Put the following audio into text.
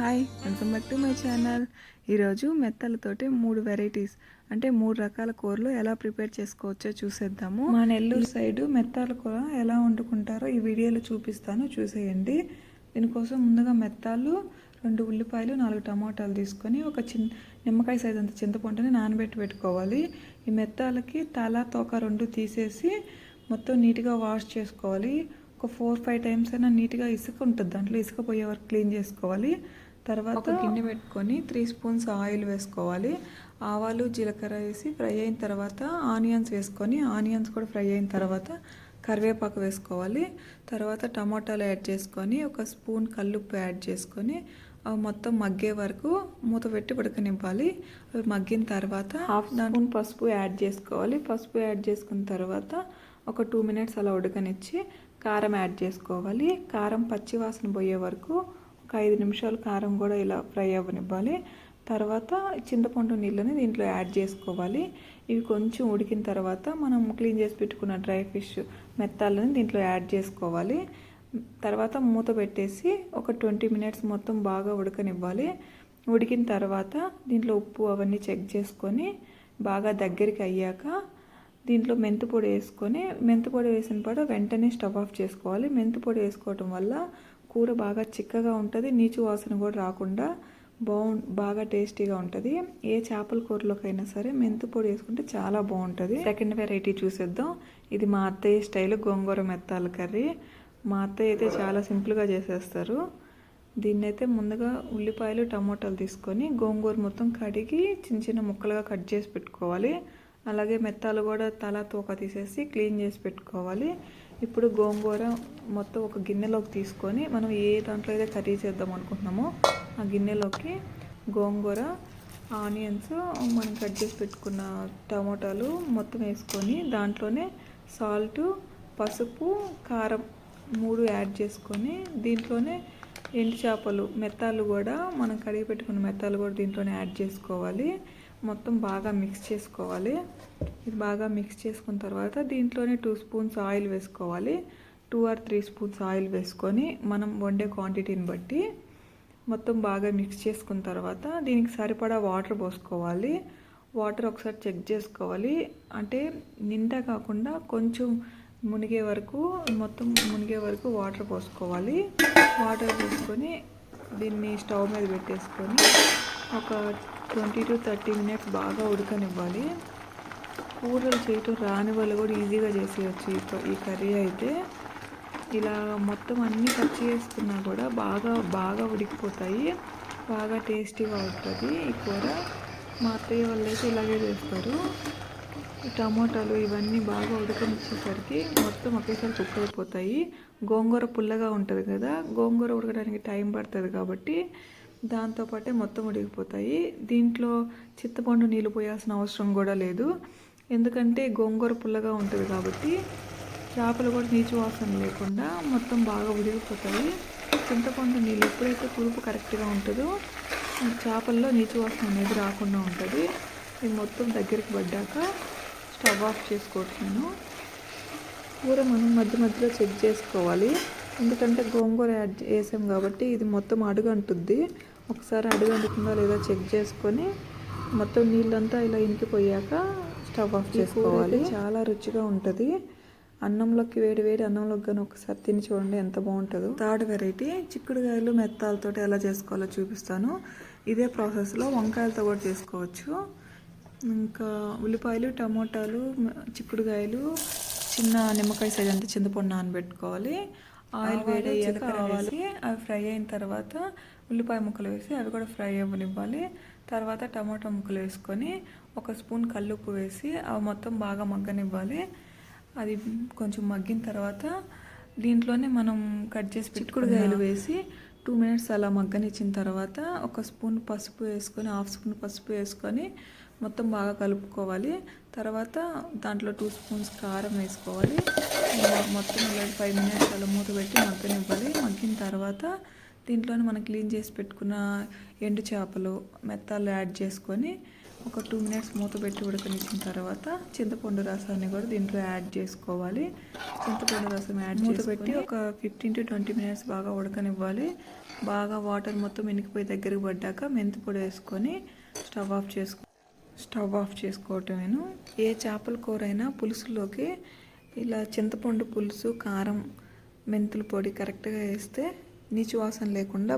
Hi welcome back to my channel ఈరోజు మెత్తలతోటి మూడు వెరైటీస్ అంటే మూడు రకాల కూరలు ఎలా ప్రిపేర్ చేసుకోవచ్చో చూసేద్దాము. మా నెల్లూరు సైడు మెత్తాల కూర ఎలా వండుకుంటారో ఈ వీడియోలో చూపిస్తాను చూసేయండి. దీనికోసం ముందుగా మెత్తాలు రెండు ఉల్లిపాయలు నాలుగు టమాటాలు తీసుకొని ఒక చిన్న నిమ్మకాయ సైజ్ అంత చింతపండుని నానబెట్టి పెట్టుకోవాలి. ఈ మెత్తాలకి తల తోక రెండు తీసేసి మొత్తం నీట్గా వాష్ చేసుకోవాలి. ఒక ఫోర్ ఫైవ్ టైమ్స్ అయినా నీట్గా ఇసుక ఉంటుంది దాంట్లో ఇసుక పోయే వరకు క్లీన్ చేసుకోవాలి. తర్వాత గిన్నె పెట్టుకొని త్రీ స్పూన్స్ ఆయిల్ వేసుకోవాలి. ఆవాలు జీలకర్ర వేసి ఫ్రై అయిన తర్వాత ఆనియన్స్ వేసుకొని ఆనియన్స్ కూడా ఫ్రై అయిన తర్వాత కరివేపాకు వేసుకోవాలి. తర్వాత టమాటాలు యాడ్ చేసుకొని ఒక స్పూన్ కల్లుప్పు యాడ్ చేసుకొని అవి మొత్తం మగ్గే వరకు మూత పెట్టి ఉడకనివ్వాలి. అవి మగ్గిన తర్వాత హాఫ్ స్పూన్ పసుపు యాడ్ చేసుకోవాలి. పసుపు యాడ్ చేసుకున్న తర్వాత ఒక టూ మినిట్స్ అలా ఉడకనిచ్చి కారం యాడ్ చేసుకోవాలి. కారం పచ్చి వాసన పోయే వరకు ఒక ఐదు నిమిషాలు కారం కూడా ఇలా ఫ్రై అవ్వనివ్వాలి. తర్వాత చింతపండు నీళ్ళని దీంట్లో యాడ్ చేసుకోవాలి. ఇవి కొంచెం ఉడికిన తర్వాత మనం క్లీన్ చేసి పెట్టుకున్న డ్రై ఫిష్ మెత్తాలని దీంట్లో యాడ్ చేసుకోవాలి. తర్వాత మూత పెట్టేసి ఒక ట్వంటీ మినిట్స్ మొత్తం బాగా ఉడకనివ్వాలి. ఉడికిన తర్వాత దీంట్లో ఉప్పు అవన్నీ చెక్ చేసుకొని బాగా దగ్గరికి అయ్యాక దీంట్లో మెంతి పొడి వేసుకొని మెంతి పొడి వేసిన పాట వెంటనే స్టవ్ ఆఫ్ చేసుకోవాలి. మెంతి పొడి వేసుకోవటం వల్ల కూర బాగా చిక్కగా ఉంటుంది నీచు వాసన కూడా రాకుండా బాగు బాగా టేస్టీగా ఉంటుంది. ఏ చేపల కూరలోకైనా సరే మెంతి పొడి వేసుకుంటే చాలా బాగుంటుంది సెకండ్ వెరైటీ చూసేద్దాం. ఇది మా అత్తయ్య స్టైల్ గోంగూర మెత్తాల కర్రీ. మా అత్తయ్య అయితే చాలా సింపుల్గా చేసేస్తారు. దీన్ని అయితే ముందుగా ఉల్లిపాయలు టమోటాలు తీసుకొని గోంగూర మొత్తం కడిగి చిన్న చిన్న ముక్కలుగా కట్ చేసి పెట్టుకోవాలి. అలాగే మెత్తాలు కూడా తల తోక తీసేసి క్లీన్ చేసి పెట్టుకోవాలి. ఇప్పుడు గోంగూర మొత్తం ఒక గిన్నెలోకి తీసుకొని మనం ఏ దాంట్లో అయితే కర్రీ చేద్దాం అనుకుంటున్నామో ఆ గిన్నెలోకి గోంగూర ఆనియన్స్ మనం కట్ చేసి పెట్టుకున్న టమోటాలు మొత్తం వేసుకొని దాంట్లోనే సాల్ట్ పసుపు కారం మూడు యాడ్ చేసుకొని దీంట్లోనే ఎండు చేపలు మెత్తాలు కూడా మనం కడిగి పెట్టుకున్న మెత్తాలు కూడా దీంట్లోనే యాడ్ చేసుకోవాలి. మొత్తం బాగా మిక్స్ చేసుకోవాలి. ఇది బాగా మిక్స్ చేసుకున్న తర్వాత దీంట్లోనే టూ స్పూన్స్ ఆయిల్ వేసుకోవాలి. Two or three spoons oil వేసుకొని మనం వండే క్వాంటిటీని బట్టి మొత్తం బాగా మిక్స్ చేసుకున్న తర్వాత దీనికి సరిపడా వాటర్ పోసుకోవాలి. వాటర్ ఒకసారి చెక్ చేసుకోవాలి. అంటే నిండా కాకుండా కొంచెం మునిగే వరకు మొత్తం మునిగే వరకు వాటర్ పోసుకోవాలి. వాటర్ పోసుకొని దీన్ని స్టవ్ మీద పెట్టేసుకొని ఒక ట్వంటీ టు థర్టీ మినిట్స్ బాగా ఉడకనివ్వాలి. కూరలు చేయటం రాని వాళ్ళు కూడా ఈజీగా చేసేయచ్చు ఈ కర్రీ అయితే. ఇలా మొత్తం అన్నీ కట్ చేసుకున్నా కూడా బాగా బాగా ఉడికిపోతాయి. బాగా టేస్టీగా ఉంటుంది ఈ కూర. మా అత్తయ్య వాళ్ళు అయితే ఇలాగే చేస్తారు. టమాటాలు ఇవన్నీ బాగా ఉడకనిచ్చేసరికి మొత్తం ఒకేసారి కుక్ అయిపోతాయి. గోంగూర పుల్లగా ఉంటుంది కదా గోంగూర ఉడకడానికి టైం పడుతుంది కాబట్టి దాంతోపాటే మొత్తం ఉడికిపోతాయి. దీంట్లో చింతపండు నీళ్ళు పోయాల్సిన అవసరం కూడా లేదు. ఎందుకంటే గోంగూర పుల్లగా ఉంటుంది కాబట్టి చేపలు కూడా నీచు వాసన లేకుండా మొత్తం బాగా ఉడికిపోతాయి. చింతపండు నీళ్ళు ఎప్పుడైతే పులుపు కరెక్ట్గా ఉంటుందో చేపల్లో నీచు వాసన అనేది రాకుండా ఉంటుంది. ఇది మొత్తం దగ్గరికి పడ్డాక స్టవ్ ఆఫ్ చేసుకోవట్లేను కూర మనం మధ్య మధ్యలో చెక్ చేసుకోవాలి. ఎందుకంటే గోంగూర యాడ్ చేసాం కాబట్టి ఇది మొత్తం అడుగు అంటుంది ఒకసారి అడుగు అంటుతుందా లేదా చెక్ చేసుకొని మొత్తం నీళ్ళంతా ఇలా ఇంకిపోయాక స్టవ్ ఆఫ్ చేసుకోవాలి. చాలా రుచిగా ఉంటుంది. అన్నంలోకి వేడి వేడి అన్నంలోకి కానీ ఒకసారి తిని చూడండి ఎంత బాగుంటుందో. థర్డ్ వెరైటీ చిక్కుడుకాయలు మెత్తాలతో ఎలా చేసుకోవాలో చూపిస్తాను. ఇదే ప్రాసెస్లో వంకాయలతో కూడా చేసుకోవచ్చు. ఇంకా ఉల్లిపాయలు టమోటాలు చిక్కుడుకాయలు చిన్న నిమ్మకాయ సైజ్ అంతా చింతపండు నానబెట్టుకోవాలి. ఆయిల్ వేడి అయ్యాక కావాలి అవి ఫ్రై అయిన తర్వాత ఉల్లిపాయ ముక్కలు వేసి అవి కూడా ఫ్రై అవ్వనివ్వాలి. తర్వాత టమాటా ముక్కలు వేసుకొని ఒక స్పూన్ కల్లుప్పు వేసి అవి మొత్తం బాగా మగ్గనివ్వాలి. అది కొంచెం మగ్గిన తర్వాత దీంట్లోనే మనం కట్ చేసి చిక్కుడుకాయలు వేసి టూ మినిట్స్ అలా మగ్గనిచ్చిన తర్వాత ఒక స్పూన్ పసుపు వేసుకొని హాఫ్ స్పూన్ పసుపు వేసుకొని మొత్తం బాగా కలుపుకోవాలి. తర్వాత దాంట్లో టూ స్పూన్స్ కారం వేసుకోవాలి. మొత్తం ఇలా ఫైవ్ మినిట్స్ అలా మూత పెట్టి మగ్గనివ్వాలి. మగ్గిన తర్వాత దీంట్లోనే మనం క్లీన్ చేసి పెట్టుకున్న ఎండు చేపలు మెత్తాలు యాడ్ చేసుకొని ఒక టూ మినిట్స్ మూత పెట్టి ఉడకనిచ్చిన తర్వాత చింతపండు రసాన్ని కూడా దీంట్లో యాడ్ చేసుకోవాలి. చింతపండు రసం యాడ్ మూత పెట్టి ఒక ఫిఫ్టీన్ టు ట్వంటీ మినిట్స్ బాగా ఉడకనివ్వాలి. బాగా వాటర్ మొత్తం ఇనికిపోయి దగ్గరికి పడ్డాక మెంతి పొడి వేసుకొని స్టవ్ ఆఫ్ చేసుకో స్టవ్ ఆఫ్ చేసుకోవటమేను. ఏ చేపల కూర అయినా పులుసులోకి ఇలా చింతపండు పులుసు కారం మెంతుల పొడి కరెక్ట్గా వేస్తే నీచు వాసన లేకుండా